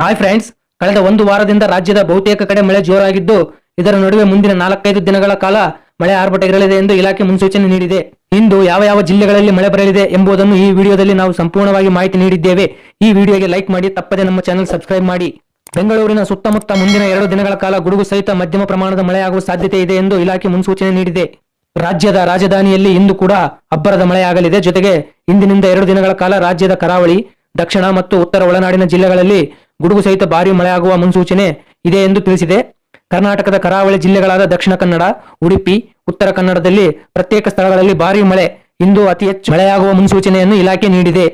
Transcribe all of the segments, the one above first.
Hi friends ಕಳೆದ ಒಂದು ವಾರದಿಂದ ರಾಜ್ಯದ ಬಹುತೇಕ ಕಡೆ ಮಳೆ ಜೋರಾಗಿದ್ದು, ಇದರ ನಡುವೆ ಮುಂದಿನ ನಾಲ್ಕೈದು ದಿನಗಳ ಕಾಲ ಮಳೆ ಆರ್ಭಟ ಇರಲಿದೆ ಎಂದು ಇಲಾಖೆ ಮುನ್ಸೂಚನೆ ನೀಡಿದೆ. ಇಂದು ಯಾವ ಯಾವ ಜಿಲ್ಲೆಗಳಲ್ಲಿ ಮಳೆ ಬರಲಿದೆ ಎಂಬುದನ್ನು ಈ ವಿಡಿಯೋದಲ್ಲಿ ನಾವು ಸಂಪೂರ್ಣವಾಗಿ ಮಾಹಿತಿ ನೀಡಿದ್ದೇವೆ. ಈ ವಿಡಿಯೋಗೆ ಲೈಕ್ ಮಾಡಿ, ತಪ್ಪದೆ ನಮ್ಮ ಚಾನೆಲ್ ಸಬ್ಸ್ಕ್ರೈಬ್ ಮಾಡಿ. ಬೆಂಗಳೂರಿನ ಸುತ್ತಮುತ್ತ ಮುಂದಿನ ಎರಡು ದಿನಗಳ ಕಾಲ ಗುಡುಗು ಸಹಿತ ಮಧ್ಯಮ ಪ್ರಮಾಣದ ಮಳೆಯಾಗುವ ಸಾಧ್ಯತೆ ಇದೆ ಎಂದು ಇಲಾಖೆ ಮುನ್ಸೂಚನೆ ನೀಡಿದೆ. ರಾಜ್ಯದ ರಾಜಧಾನಿಯಲ್ಲಿ ಇಂದು ಕೂಡ ಅಬ್ಬರದ ಮಳೆಯಾಗಲಿದೆ. ಜೊತೆಗೆ, ಇಂದಿನಿಂದ ಎರಡು ದಿನಗಳ ಕಾಲ ರಾಜ್ಯದ ಕರಾವಳಿ, ದಕ್ಷಿಣ ಮತ್ತು ಉತ್ತರ ಒಳನಾಡಿನ ಜಿಲ್ಲೆಗಳಲ್ಲಿ ಗುಡುಗು ಸಹಿತ ಭಾರಿ ಮಳೆಯಾಗುವ ಮುನ್ಸೂಚನೆ ಇದೆ ಎಂದು ತಿಳಿಸಿದೆ. ಕರ್ನಾಟಕದ ಕರಾವಳಿ ಜಿಲ್ಲೆಗಳಾದ ದಕ್ಷಿಣ ಕನ್ನಡ, ಉಡುಪಿ, ಉತ್ತರ ಕನ್ನಡದಲ್ಲಿ ಪ್ರತ್ಯೇಕ ಸ್ಥಳಗಳಲ್ಲಿ ಭಾರಿ ಮಳೆ. ಇಂದು ಅತಿ ಹೆಚ್ಚು ಮಳೆಯಾಗುವ ಮುನ್ಸೂಚನೆಯನ್ನು ಇಲಾಖೆ ನೀಡಿದೆ.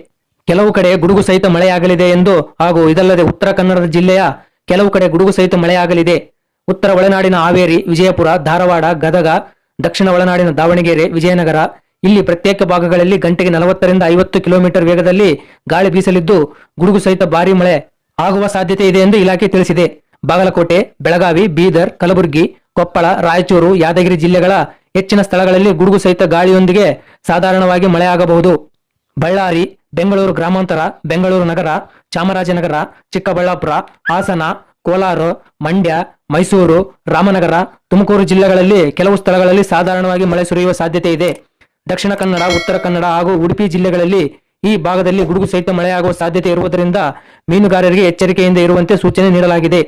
ಕೆಲವು ಕಡೆ ಗುಡುಗು ಸಹಿತ ಮಳೆಯಾಗಲಿದೆ ಎಂದು ಹಾಗೂ ಇದಲ್ಲದೆ ಉತ್ತರ ಕನ್ನಡದ ಜಿಲ್ಲೆಯ ಕೆಲವು ಕಡೆ ಗುಡುಗು ಸಹಿತ ಮಳೆಯಾಗಲಿದೆ. ಉತ್ತರ ಒಳನಾಡಿನ ಹಾವೇರಿ, ವಿಜಯಪುರ, ಧಾರವಾಡ, ಗದಗ, ದಕ್ಷಿಣ ಒಳನಾಡಿನ ದಾವಣಗೆರೆ, ವಿಜಯನಗರ ಇಲ್ಲಿ ಪ್ರತ್ಯೇಕ ಭಾಗಗಳಲ್ಲಿ ಗಂಟೆಗೆ ನಲವತ್ತರಿಂದ ಐವತ್ತು ಕಿಲೋಮೀಟರ್ ವೇಗದಲ್ಲಿ ಗಾಳಿ ಬೀಸಲಿದ್ದು ಗುಡುಗು ಸಹಿತ ಭಾರಿ ಮಳೆ ಆಗುವ ಸಾಧ್ಯತೆ ಇದೆ ಎಂದು ಇಲಾಖೆ ತಿಳಿಸಿದೆ. ಬಾಗಲಕೋಟೆ, ಬೆಳಗಾವಿ, ಬೀದರ್, ಕಲಬುರಗಿ, ಕೊಪ್ಪಳ, ರಾಯಚೂರು, ಯಾದಗಿರಿ ಜಿಲ್ಲೆಗಳ ಹೆಚ್ಚಿನ ಸ್ಥಳಗಳಲ್ಲಿ ಗುಡುಗು ಸಹಿತ ಗಾಳಿಯೊಂದಿಗೆ ಸಾಧಾರಣವಾಗಿ ಮಳೆಯಾಗಬಹುದು. ಬಳ್ಳಾರಿ, ಬೆಂಗಳೂರು ಗ್ರಾಮಾಂತರ, ಬೆಂಗಳೂರು ನಗರ, ಚಾಮರಾಜನಗರ, ಚಿಕ್ಕಬಳ್ಳಾಪುರ, ಹಾಸನ, ಕೋಲಾರ, ಮಂಡ್ಯ, ಮೈಸೂರು, ರಾಮನಗರ, ತುಮಕೂರು ಜಿಲ್ಲೆಗಳಲ್ಲಿ ಕೆಲವು ಸ್ಥಳಗಳಲ್ಲಿ ಸಾಧಾರಣವಾಗಿ ಮಳೆ ಸುರಿಯುವ ಸಾಧ್ಯತೆ ಇದೆ. ದಕ್ಷಿಣ ಕನ್ನಡ, ಉತ್ತರ ಕನ್ನಡ ಹಾಗೂ ಉಡುಪಿ ಜಿಲ್ಲೆಗಳಲ್ಲಿ ಈ ಭಾಗದಲ್ಲಿ ಗುಡುಗು ಸಹಿತ ಮಳೆಯಾಗುವ ಸಾಧ್ಯತೆ ಇರುವುದರಿಂದ ಮೀನುಗಾರರಿಗೆ ಎಚ್ಚರಿಕೆಯಿಂದ ಇರುವಂತೆ ಸೂಚನೆ ನೀಡಲಾಗಿದೆ.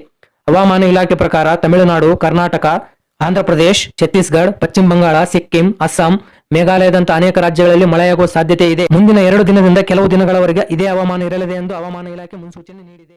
ಹವಾಮಾನ ಇಲಾಖೆ ಪ್ರಕಾರ ತಮಿಳುನಾಡು, ಕರ್ನಾಟಕ ಆಂಧ್ರಪ್ರದೇಶ ಛತ್ತೀಸ್ಗಢ, ಪಶ್ಚಿಮ ಬಂಗಾಳ, ಸಿಕ್ಕಿಂ, ಅಸ್ಸಾಂ ಮೇಘಾಲಯದಂತಹ ಅನೇಕ ರಾಜ್ಯಗಳಲ್ಲಿ ಮಳೆಯಾಗುವ ಸಾಧ್ಯತೆ ಇದೆ. ಮುಂದಿನ ಎರಡು ದಿನದಿಂದ ಕೆಲವು ದಿನಗಳವರೆಗೆ ಇದೇ ಹವಾಮಾನ ಇರಲಿದೆ ಎಂದು ಹವಾಮಾನ ಇಲಾಖೆ ಮುನ್ಸೂಚನೆ ನೀಡಿದೆ.